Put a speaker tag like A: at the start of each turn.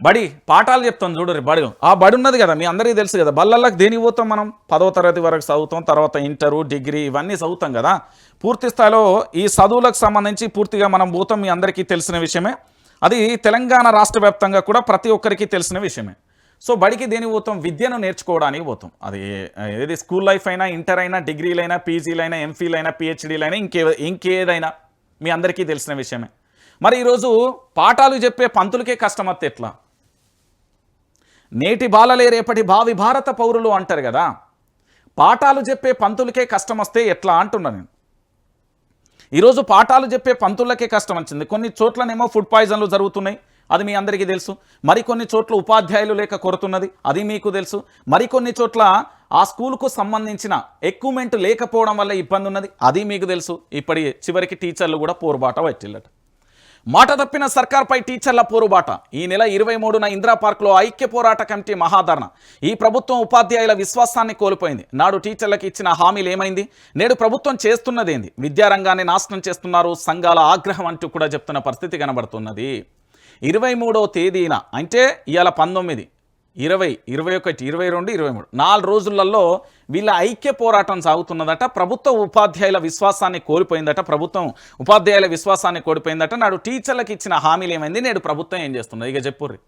A: బడి పాఠాలు చెప్తాం చూడరు బడి. ఆ బడి ఉన్నది కదా మీ అందరికీ తెలుసు కదా బల్లలకు దేనికి పోతాం మనం? పదో తరగతి వరకు చదువుతాం తర్వాత ఇంటరు డిగ్రీ ఇవన్నీ చదువుతాం కదా. పూర్తి స్థాయిలో ఈ చదువులకు సంబంధించి పూర్తిగా మనం పోతాం మీ అందరికీ తెలిసిన విషయమే. అది తెలంగాణ రాష్ట్ర వ్యాప్తంగా కూడా ప్రతి ఒక్కరికి తెలిసిన విషయమే. సో బడికి దేనికి పోతాం? విద్యను నేర్చుకోవడానికి పోతాం. అది ఏది స్కూల్ లైఫ్ అయినా ఇంటర్ అయినా డిగ్రీలైనా పీజీలైనా ఎంఫీలైనా పిహెచ్డీలైనా ఇంకే ఇంకేదైనా మీ అందరికీ తెలిసిన విషయమే. మరి ఈరోజు పాఠాలు చెప్పే పంతులకే కష్టమత్తే ఎట్లా? నేటి బాలలే రేపటి భావి భారత పౌరులు అంటారు కదా. పాఠాలు చెప్పే పంతులకే కష్టం వస్తే ఎట్లా అంటున్నా నేను. ఈరోజు పాఠాలు చెప్పే పంతులకే కష్టం వచ్చింది. కొన్ని చోట్లనేమో ఫుడ్ పాయిజన్లు జరుగుతున్నాయి. అది మీ అందరికీ తెలుసు. మరికొన్ని చోట్ల ఉపాధ్యాయులు లేక కొరుతున్నది. అది మీకు తెలుసు. మరికొన్ని చోట్ల ఆ స్కూల్కు సంబంధించిన ఎక్విప్మెంట్ లేకపోవడం వల్ల ఇబ్బంది ఉన్నది. అది మీకు తెలుసు. ఇప్పటి చివరికి టీచర్లు కూడా పోరుబాట వచ్చిల్లట మాట తప్పిన సర్కార్పై టీచర్ల పోరుబాట. ఈ నెల ఇరవై మూడున ఇందిరా పార్క్లో ఐక్య పోరాట కమిటీ మహాధరణ. ఈ ప్రభుత్వం ఉపాధ్యాయుల విశ్వాసాన్ని కోల్పోయింది. నాడు టీచర్లకు ఇచ్చిన హామీలు ఏమైంది? నేడు ప్రభుత్వం చేస్తున్నదేంది? విద్యారంగాన్ని నాశనం చేస్తున్నారు సంఘాల ఆగ్రహం అంటూ కూడా చెప్తున్న పరిస్థితి కనబడుతున్నది. ఇరవై మూడో తేదీన అంటే ఇవాళ పంతొమ్మిది. ఇరవై ఇరవై ఒకటి ఇరవై రెండు ఇరవై మూడు. నాలుగు రోజులలో వీళ్ళ ఐక్య పోరాటం సాగుతున్నదట. ప్రభుత్వ ఉపాధ్యాయుల విశ్వాసాన్ని కోల్పోయిందట. ప్రభుత్వం ఉపాధ్యాయుల విశ్వాసాన్ని కోల్పోయిందట. నాడు టీచర్లకు ఇచ్చిన హామీలు ఏమైంది? నేడు ప్రభుత్వం ఏం చేస్తున్నది ఇక చెప్పుర్రి.